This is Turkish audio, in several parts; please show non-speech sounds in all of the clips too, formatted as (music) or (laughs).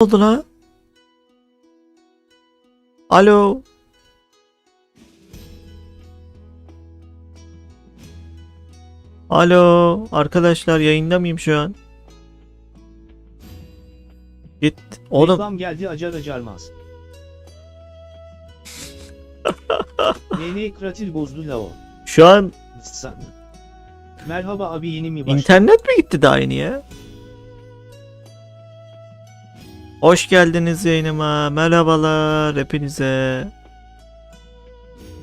oldu lan? Alo. Alo. Arkadaşlar yayında mıyım şu an? Git. Oğlum Reklam geldi acar acarmaz. (laughs) NN Kratil bozdu la o. şu an. Merhaba abi yeni mi başladın? internet mi gitti daha yeni ya? Hoş geldiniz yayınıma. Merhabalar hepinize.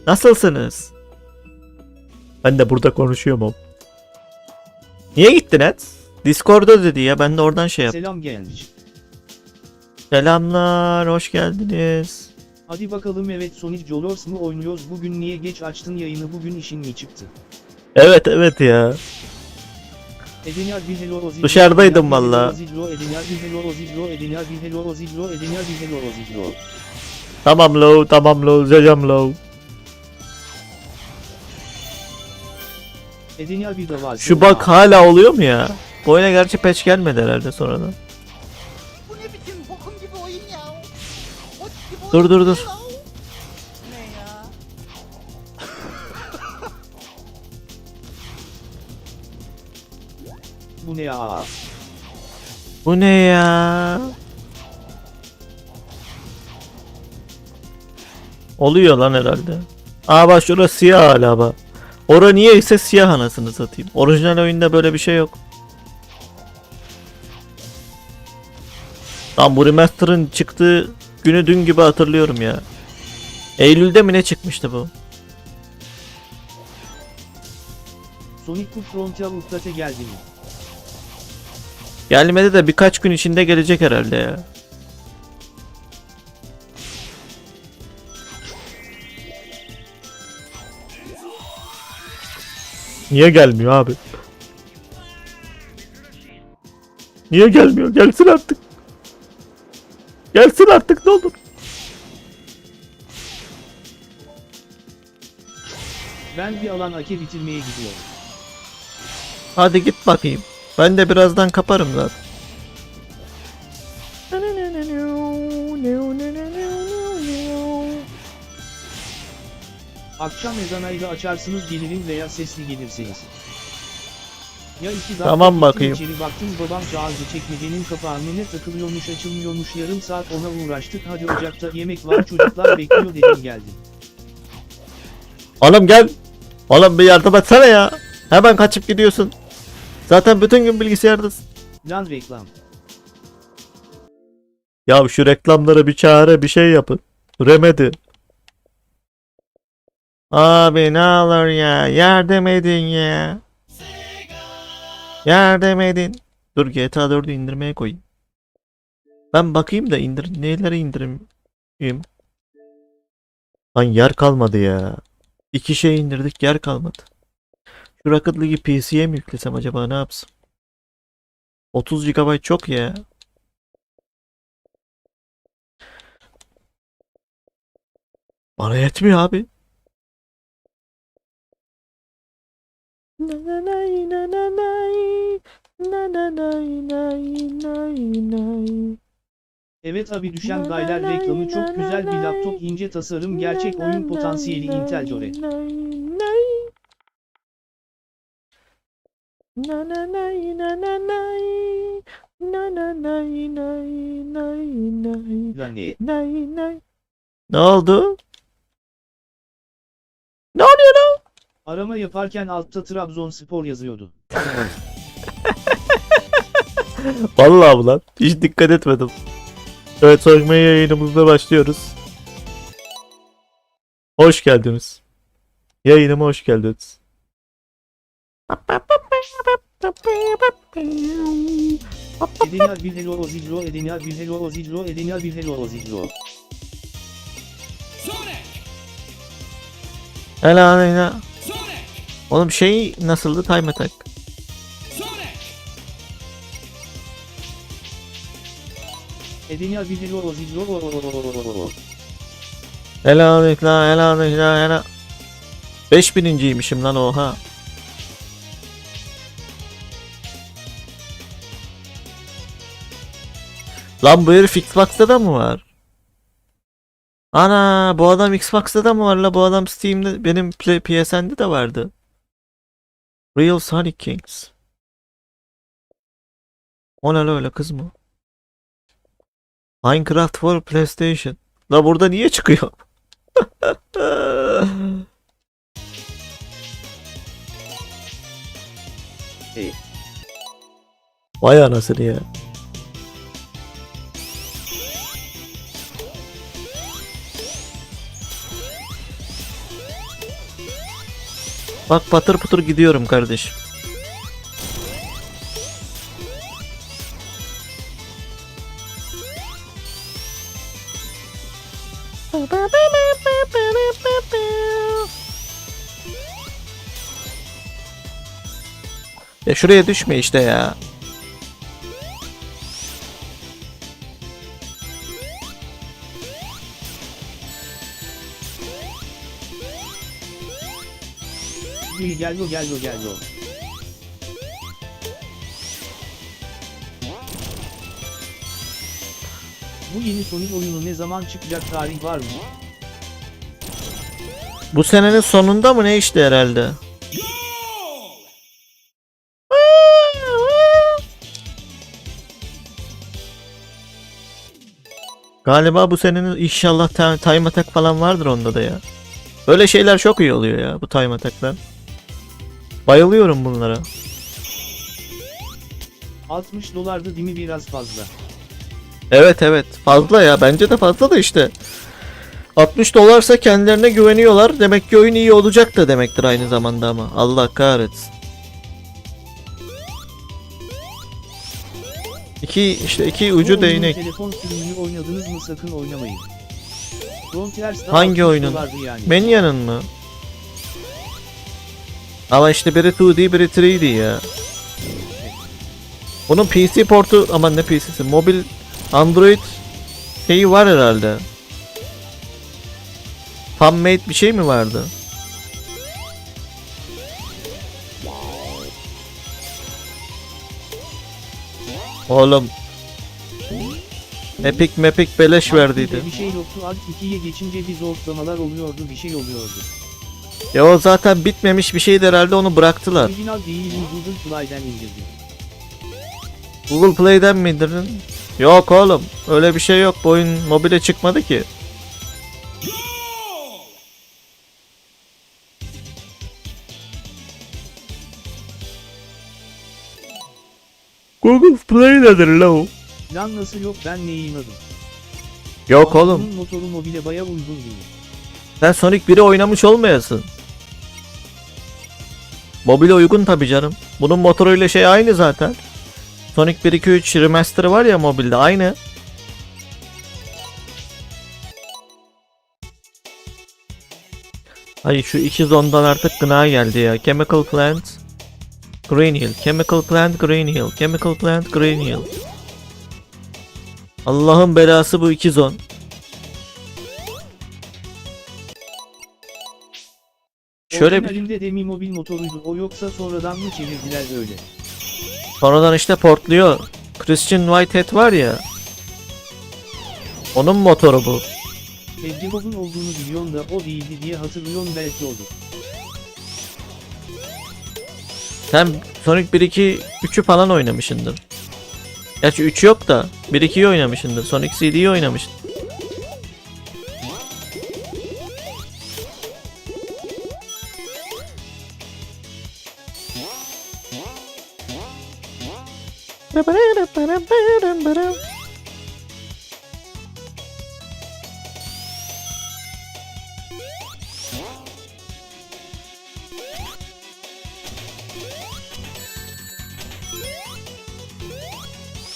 Nasılsınız? Ben de burada konuşuyorum. Niye gittin et? Discord'da dedi ya. Ben de oradan şey yap. Selam gelmiş. Selamlar, hoş geldiniz. Hadi bakalım evet Sonic Jolors mu oynuyoruz bugün niye geç açtın yayını bugün işin mi çıktı? Evet evet ya. Dışarıdaydım valla. Tamam low, tamam low, zecam low. Şu bak hala oluyor mu ya? Bu oyuna gerçi patch gelmedi herhalde sonradan. Bu ne biçim bokum gibi oyun ya? Ot gibi Dur, dur, dur. Bu ne ya? Bu ne ya? Oluyor lan herhalde. Aa bak şurası siyah hala bak. Ora niye ise siyah anasını satayım. Orijinal oyunda böyle bir şey yok. Lan bu remaster'ın çıktığı günü dün gibi hatırlıyorum ya. Eylül'de mi ne çıkmıştı bu? Sonic Coup Frontier Ultrate geldi mi? Gelmedi de birkaç gün içinde gelecek herhalde ya. Niye gelmiyor abi? Niye gelmiyor? Gelsin artık. Gelsin artık ne olur. Ben bir alan ake bitirmeye gidiyorum. Hadi git bakayım. Ben de birazdan kaparım zaten. Akşam ezanıyla açarsınız gelirim veya sesli gelirseniz. Ya iki dakika Tamam bakayım. içeri baktım babam çağırdı çekmecenin kapağını ne takılıyormuş açılmıyormuş yarım saat ona uğraştık hadi ocakta yemek var çocuklar bekliyor dedim geldim. Oğlum gel. Oğlum bir yardım etsene ya. Hemen kaçıp gidiyorsun. Zaten bütün gün bilgisayardasın. Lan reklam. Ya şu reklamlara bir çare bir şey yapın. Remedi. Abi ne olur ya. Yardım edin ya. Yardım edin. Dur GTA 4'ü indirmeye koyayım. Ben bakayım da indir neleri indireyim. Lan yer kalmadı ya. İki şey indirdik yer kalmadı. Şu Rocket League'i PC'ye mi yüklesem acaba ne yapsam? 30 GB çok ya. Bana yetmiyor abi. Evet abi düşen gayler reklamı çok güzel bir laptop ince tasarım gerçek oyun potansiyeli Intel Core. Na na na na na na nay, nay, nay, nay. Lan ne? Nay nay. Ne oldu? Ne oluyor lan? Arama yaparken altta Trabzonspor yazıyordu. Vallahi ulan hiç dikkat etmedim. Evet soyma yayınımızda başlıyoruz. Hoş geldiniz. Yayınıma hoş geldiniz. Edenyar bir hello ozidro, Edenyar bir hello ozidro, Edenyar bir hello ozidro. Helal helal. Oğlum şey nasıldı time attack? Edenyar bir hello ozidro. Helal helal helal helal helal. 5000'inciymişim lan oha. Lan bu herif Xbox'ta da mı var? Ana bu adam Xbox'ta da mı var la? Bu adam Steam'de benim PSN'de de vardı. Real Sonic Kings. O ne öyle kız mı? Minecraft for PlayStation. La burada niye çıkıyor? (laughs) Vay anasını ya. Bak patır putur gidiyorum kardeşim. Ya şuraya düşme işte ya. İyi gel lo gel lo gel lo. Bu yeni Sonic oyunu ne zaman çıkacak tarih var mı? Bu senenin sonunda mı ne işte herhalde? Galiba bu senenin inşallah time attack falan vardır onda da ya. Böyle şeyler çok iyi oluyor ya bu time attack'lar. Bayılıyorum bunlara. 60 dolardı değil mi biraz fazla? Evet evet fazla ya bence de fazla da işte. 60 dolarsa kendilerine güveniyorlar. Demek ki oyun iyi olacak da demektir aynı zamanda ama. Allah kahretsin. İki işte iki Bu ucu oyunun değnek. Telefon sürümünü oynadınız mı sakın oynamayın. Frontiers'da Hangi 60 oyunun? yani. Manya'nın mı? Ama işte biri 2D biri 3D ya. Bunun PC portu aman ne PC'si mobil Android şeyi var herhalde. Fanmade bir şey mi vardı? Oğlum Epic Mepic beleş verdiydi. Bir şey yoktu Alt 2'ye geçince bir zorlamalar oluyordu bir şey oluyordu. Ya o zaten bitmemiş bir şeydi herhalde onu bıraktılar. Değil Google Play'den indirdim. Google Play'den mi indirdin? Yok oğlum. Öyle bir şey yok. Bu oyun mobile çıkmadı ki. Google Play nedir la o? Lan nasıl yok ben ne yayınladım. Yok oğlum. Bunun motoru mobile baya uygun değil. Sen Sonic 1'i oynamış olmayasın. Mobile uygun tabi canım. Bunun motoruyla şey aynı zaten. Sonic 1 2 3 remaster var ya mobilde aynı. Ay şu iki zondan artık gına geldi ya. Chemical Plant Green Hill, Chemical Plant Green Hill, Chemical Plant Green Hill. Allah'ın belası bu iki zon. Şöyle bir Orijinalinde de mi mobil motoruydu o yoksa sonradan mı çevirdiler öyle? Sonradan işte portluyor. Christian Whitehead var ya. Onun motoru bu. Evdebob'un olduğunu biliyorsun da o değildi diye hatırlıyorum belki olur. Sen Sonic 1 2 3'ü falan oynamışsındır. Gerçi 3 yok da 1 2'yi oynamışsındır. Sonic CD'yi oynamışsın.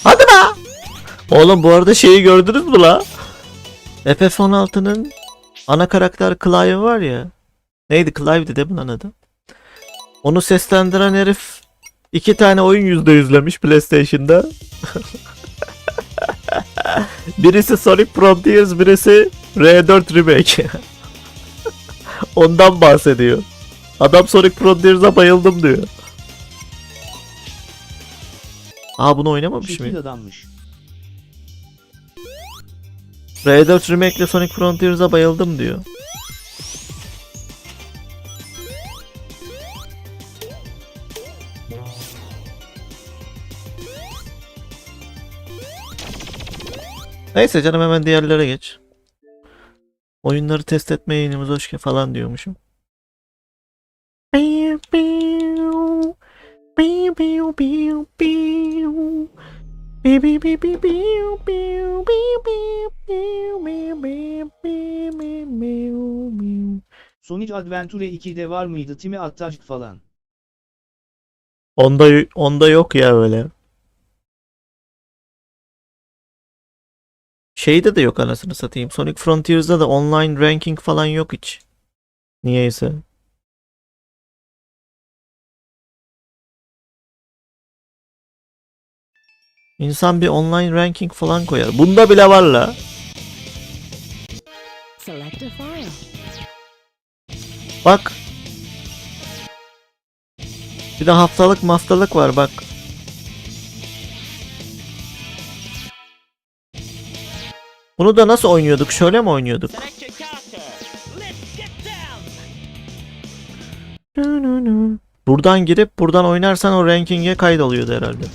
Hadi be! Oğlum bu arada şeyi gördünüz mü la? FF16'nın ana karakter Clive var ya. Neydi Clive'di mi lan adı? Onu seslendiren herif iki tane oyun yüzde yüzlemiş PlayStation'da. (laughs) birisi Sonic Frontiers, birisi R4 Remake. (laughs) Ondan bahsediyor. Adam Sonic Frontiers'a bayıldım diyor. Aa bunu oynamamış mıyım? adammış. R4 Remake ile Sonic Frontiers'a bayıldım diyor. Neyse canım hemen diğerlere geç. Oyunları test etme yayınımıza hoş geldin falan diyormuşum. Sonic Adventure 2'de var mıydı Timi Attaj falan? Onda onda yok ya öyle. Şeyde de yok anasını satayım. Sonic Frontiers'da da online ranking falan yok hiç. Niyeyse. İnsan bir online ranking falan koyar. Bunda bile var la. Bak. Bir de haftalık haftalık var bak. Bunu da nasıl oynuyorduk? Şöyle mi oynuyorduk? Buradan girip buradan oynarsan o ranking'e kaydoluyordu herhalde.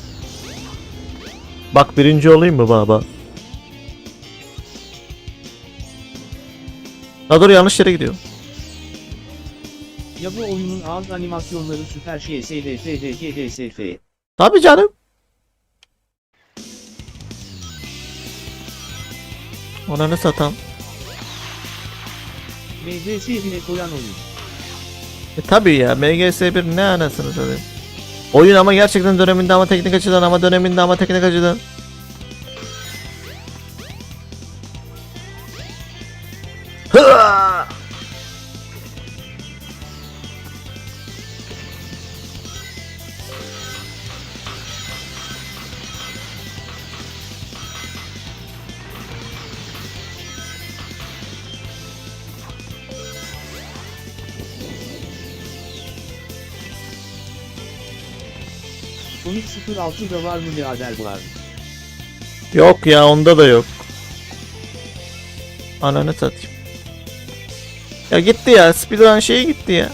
Bak birinci olayım mı baba? Ha dur yanlış yere gidiyor. Ya bu oyunun ağız animasyonları süper şey SDFDGDSF. Tabii canım. Ona ne satan? MDS bile koyan oyun. E tabii ya MGS1 ne anasını satayım. Oyun ama gerçekten döneminde ama teknik açıdan ama döneminde ama teknik açıdan. Sonic 06'da var mı birader var? Yok ya onda da yok. Ananı satayım. Ya gitti ya speedrun şeyi gitti ya.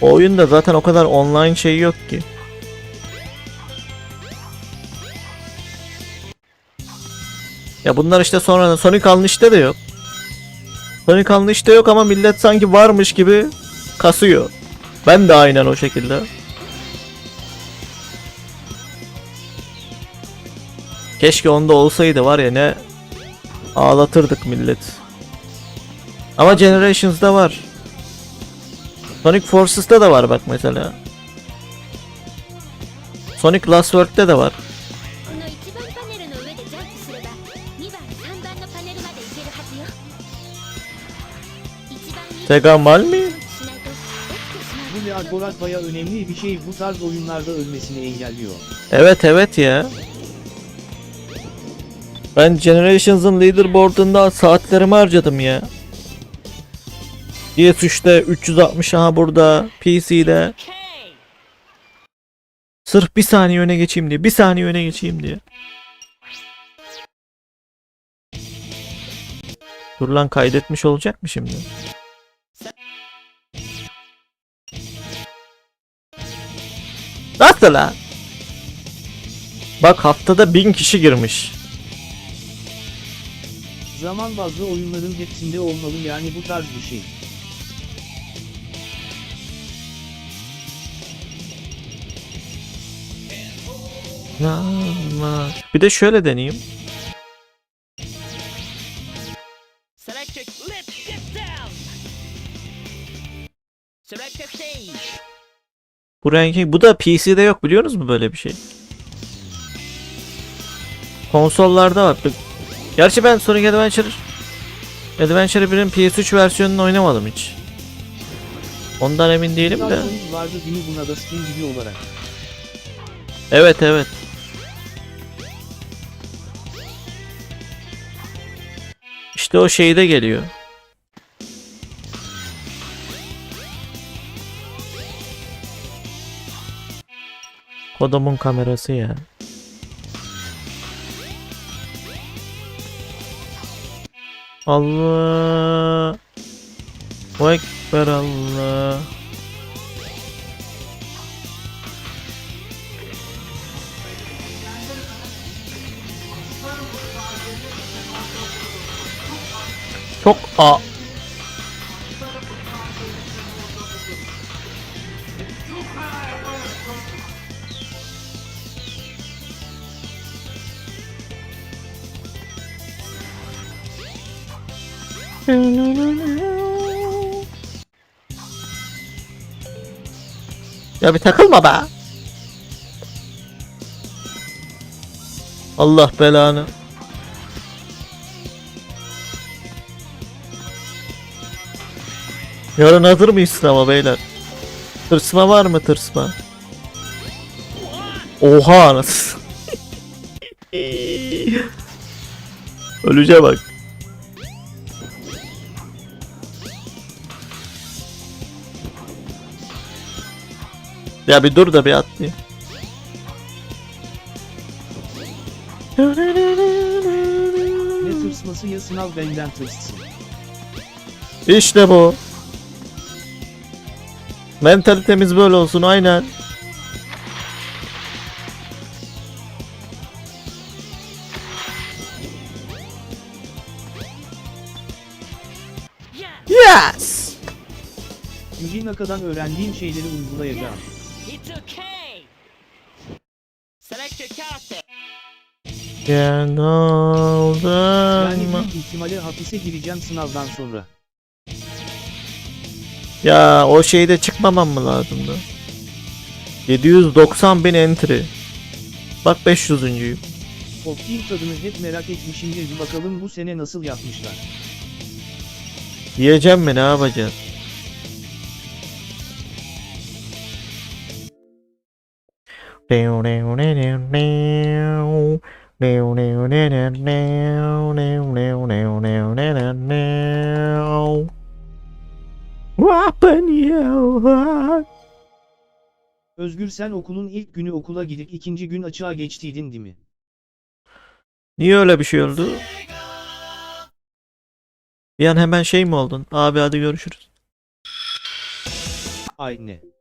O oyunda zaten o kadar online şey yok ki. Ya bunlar işte sonradan Sonic Unleashed'de de yok. Sonic Unleashed'de yok ama millet sanki varmış gibi kasıyor. Ben de aynen o şekilde. Keşke onda olsaydı var ya ne ağlatırdık millet. Ama Generations'da var. Sonic Forces'ta da var bak mesela. Sonic Last World'de de var. Tega mal mi? Adborat baya önemli bir şey bu tarz oyunlarda ölmesini engelliyor. Evet evet ya. Ben Generations'ın leaderboard'unda saatlerimi harcadım ya. DS3'te 360 aha burada PC'de. Sırf bir saniye öne geçeyim diye. Bir saniye öne geçeyim diye. Dur lan kaydetmiş olacak mı şimdi? Nasıl lan? Bak haftada bin kişi girmiş. Zaman bazlı oyunların hepsinde olmalı yani bu tarz bir şey. Bir de şöyle deneyeyim. Bu ranking bu da PC'de yok biliyor musunuz böyle bir şey? Konsollarda var. Gerçi ben Sonic Adventure Adventure 1'in PS3 versiyonunu oynamadım hiç. Ondan emin değilim de. Vardı mi buna da Steam gibi olarak. Evet evet. İşte o şeyde geliyor. Adamın kamerası ya. Allah. vay Ekber Allah. Çok a Ya bir takılma be. Allah belanı. Yarın hazır mıyız sınava beyler? Tırsma var mı tırsma? Oha anasını. (laughs) Öleceğe bak. Ya bir dur da bir atlayayım. Ne tırsması ya sınav benden tırsın. İşte bu. Mentalitemiz böyle olsun aynen. Yes. Yujinaka'dan öğrendiğim şeyleri uygulayacağım. Select your character. Gel. Yani büyük ihtimalle hapise gireceğim sınavdan sonra. Ya o şeyde çıkmamam mı lazımdı? 790 bin entry. Bak 500'üncüyüm. Optim tadını hep merak etmişimdir bakalım bu sene nasıl yapmışlar. Yiyeceğim mi ne yapacağız? Özgür sen okulun ilk günü okula gidip ikinci gün açığa geçtiydin değil mi? Niye öyle bir şey oldu? Bir an hemen şey mi oldun? Abi hadi görüşürüz. Ayne.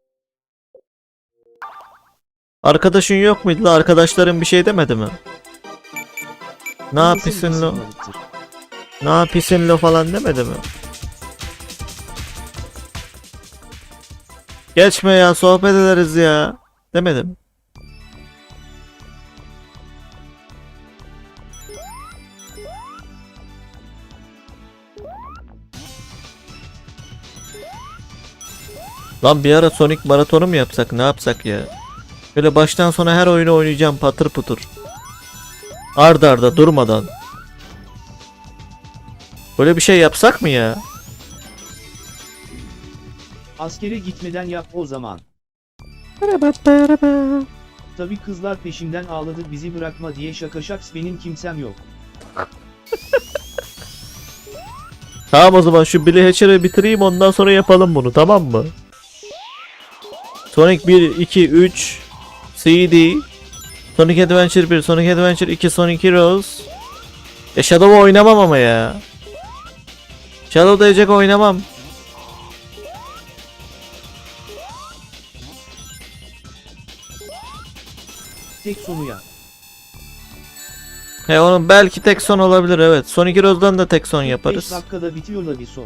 Arkadaşın yok muydu? la? Arkadaşların bir şey demedi mi? Ne yapıyorsun lo? Ne yapıyorsun lo falan demedi mi? Geçme ya sohbet ederiz ya. Demedim. Lan bir ara Sonic maratonu mu yapsak ne yapsak ya? Böyle baştan sona her oyunu oynayacağım patır putur. Arda arda durmadan. Böyle bir şey yapsak mı ya? Askere gitmeden yap o zaman. Tabi kızlar peşimden ağladı bizi bırakma diye şaka şaks benim kimsem yok. (laughs) Tamam o zaman şu Billy Hatcher'ı bitireyim ondan sonra yapalım bunu tamam mı? Sonic 1, 2, 3 CD Sonic Adventure 1, Sonic Adventure 2, Sonic Heroes Ya Shadow oynamam ama ya Shadow diyecek oynamam Tek sonu ya. He onun belki tek son olabilir evet Sonic Heroes'dan da tek son 5 yaparız dakikada bitiyor la bir son.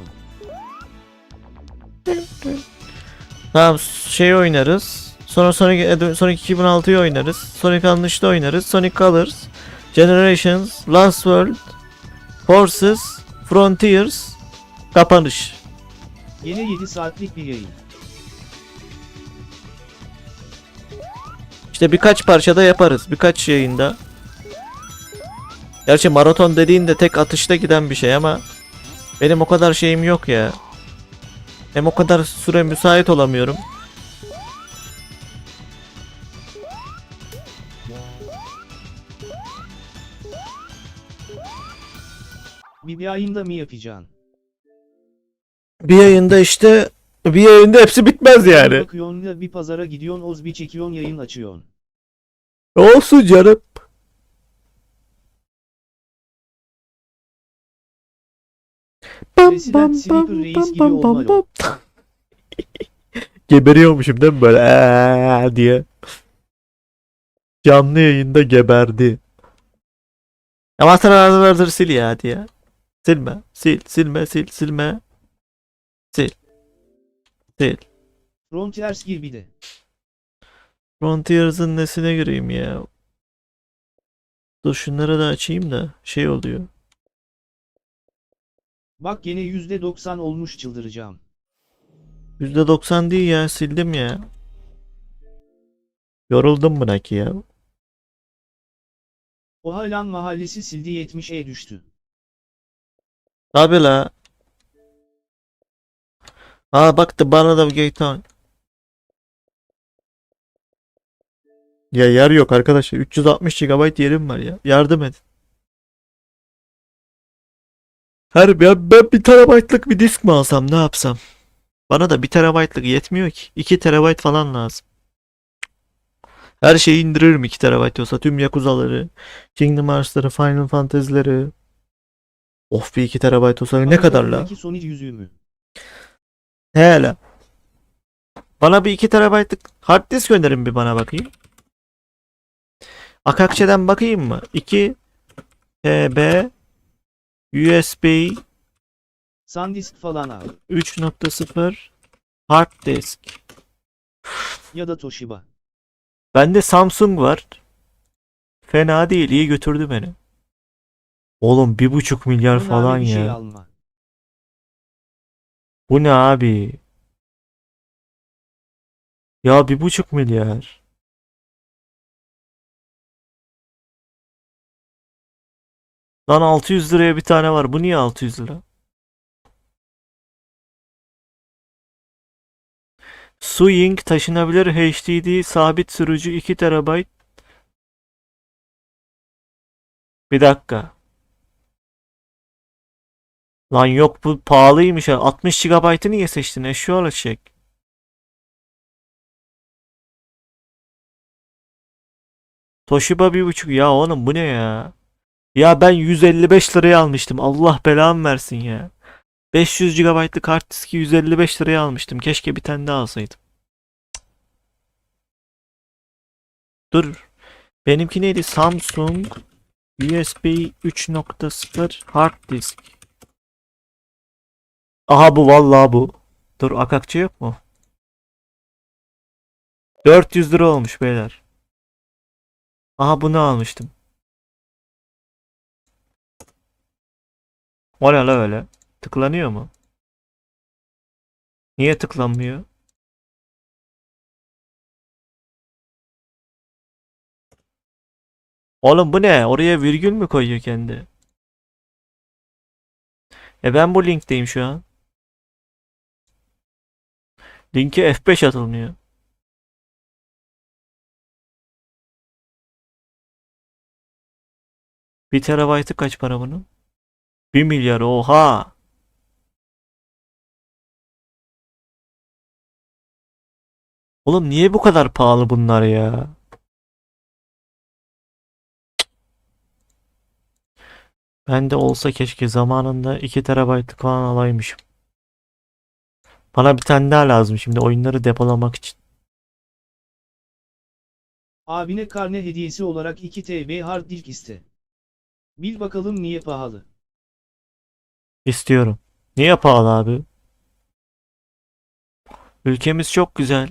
Tamam şey oynarız. Sonra Sonic, Ad- Sonic 2006'yı oynarız. Sonic Unleashed oynarız. Sonic Colors, Generations, Last World, Forces, Frontiers, kapanış. Yine 7 saatlik bir yayın. İşte birkaç parçada yaparız. Birkaç yayında. Gerçi maraton dediğin de tek atışta giden bir şey ama benim o kadar şeyim yok ya. Hem o kadar süre müsait olamıyorum. Bir, yayında mı yapacaksın? Bir yayında işte bir yayında hepsi bitmez yani. Bakıyorsun da bir pazara gidiyorsun oz bir çekiyorsun yayın açıyorsun. Olsun canım. bam bam bam bam bam bam bam. Geberiyormuşum değil mi böyle "Eee" diye. Canlı yayında geberdi. Ama sen ağzını sil ya hadi ya. Silme. Sil. Silme. Sil. Silme. Sil. Sil. Frontiers gibi de. Frontiers'ın nesine gireyim ya. Dur şunları da açayım da şey oluyor. Bak gene %90 olmuş çıldıracağım. %90 değil ya sildim ya. Yoruldum buna ki ya. O Halan mahallesi sildi 70'e düştü. Tabi la. Aa bak da bana da GTA. Ya yer yok arkadaşlar. 360 GB yerim var ya. Yardım edin. Her ya ben bir terabaytlık bir disk mi alsam ne yapsam? Bana da bir terabaytlık yetmiyor ki. 2 terabayt falan lazım. Her şeyi indiririm 2 terabayt olsa. Tüm Yakuza'ları, Kingdom Hearts'ları, Final Fantasy'leri. Of bir 2 terabayt olsa ne kadar la? Sonic yüzüğü mü? Hele. Bana bir 2 terabaytlık hard disk gönderin bir bana bakayım. Akakçe'den bakayım mı? 2 TB USB Sandisk falan al. 3.0 hard disk. Ya da Toshiba. Bende Samsung var. Fena değil, iyi götürdü beni. Oğlum bir buçuk milyar Bunlar falan bir şey ya. alma. Bu ne abi? Ya bir buçuk milyar. Lan 600 liraya bir tane var. Bu niye 600 lira? Suying taşınabilir HDD sabit sürücü 2 TB. Bir dakika. Lan yok bu pahalıymış ya. 60 GB'ı niye seçtin? Eşya olacak. Toshiba bir buçuk ya oğlum bu ne ya? Ya ben 155 liraya almıştım. Allah belamı versin ya. 500 GB'lık hard diski 155 liraya almıştım. Keşke bir tane daha alsaydım. Dur. Benimki neydi? Samsung USB 3.0 hard disk. Aha bu vallahi bu. Dur akakçı yok mu? 400 lira olmuş beyler. Aha bunu almıştım. O ne la öyle? Tıklanıyor mu? Niye tıklanmıyor? Oğlum bu ne? Oraya virgül mü koyuyor kendi? E ben bu linkteyim şu an. Linke F5 atılmıyor. Bir terabaytı kaç para bunun? 1 milyar oha. Oğlum niye bu kadar pahalı bunlar ya? Ben de olsa keşke zamanında 2 terabaytlık falan alaymışım. Bana bir tane daha lazım şimdi oyunları depolamak için. Abine karne hediyesi olarak 2 TB hard disk iste. Bil bakalım niye pahalı. İstiyorum. Niye pahalı abi? Ülkemiz çok güzel.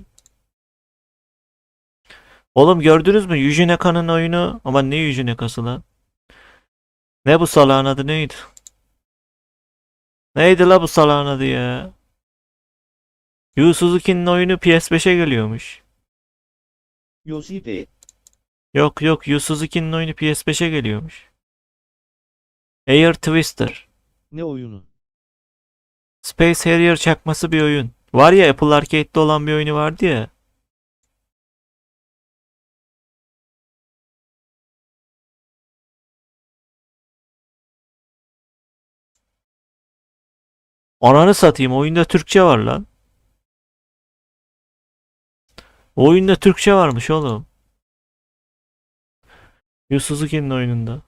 Oğlum gördünüz mü? Yuji Naka'nın oyunu. Ama ne Yuji Naka'sı lan? Ne bu salağın adı neydi? Neydi la bu salağın adı ya? Yu Suzuki'nin oyunu PS5'e geliyormuş. Yosipe. Yok yok Yu Suzuki'nin oyunu PS5'e geliyormuş. Air Twister. Ne oyunu? Space Harrier çakması bir oyun. Var ya Apple Arcade'de olan bir oyunu vardı ya. Ananı satayım oyunda Türkçe var lan. Oyunda Türkçe varmış oğlum. Yu Suzuki'nin oyununda.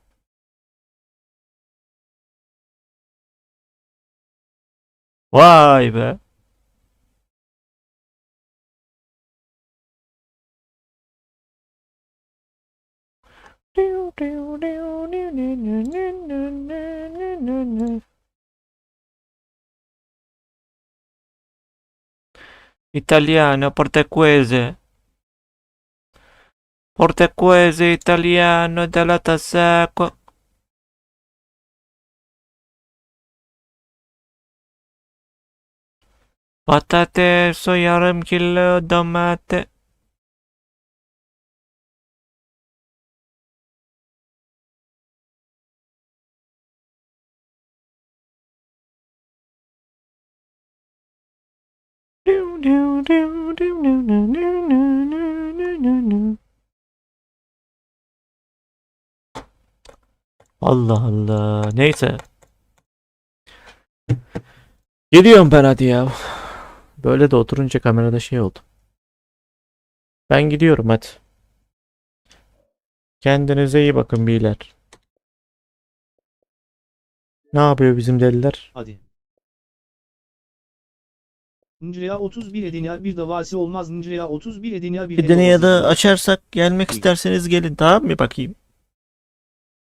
Vay be. Italiano, portoghese. Portoghese, italiano, della Tasacqua. Patates, o yarım kilo domates. Allah Allah. Neyse. Gidiyorum ben hadi ya. Böyle de oturunca kamerada şey oldu. Ben gidiyorum hadi. Kendinize iyi bakın beyler. Ne yapıyor bizim deliler? Hadi. Ncrea 31 edenya bir davası olmaz. Ncrea 31 edenya bir Bir de ya da davası- açarsak gelmek isterseniz gelin tamam mı bakayım.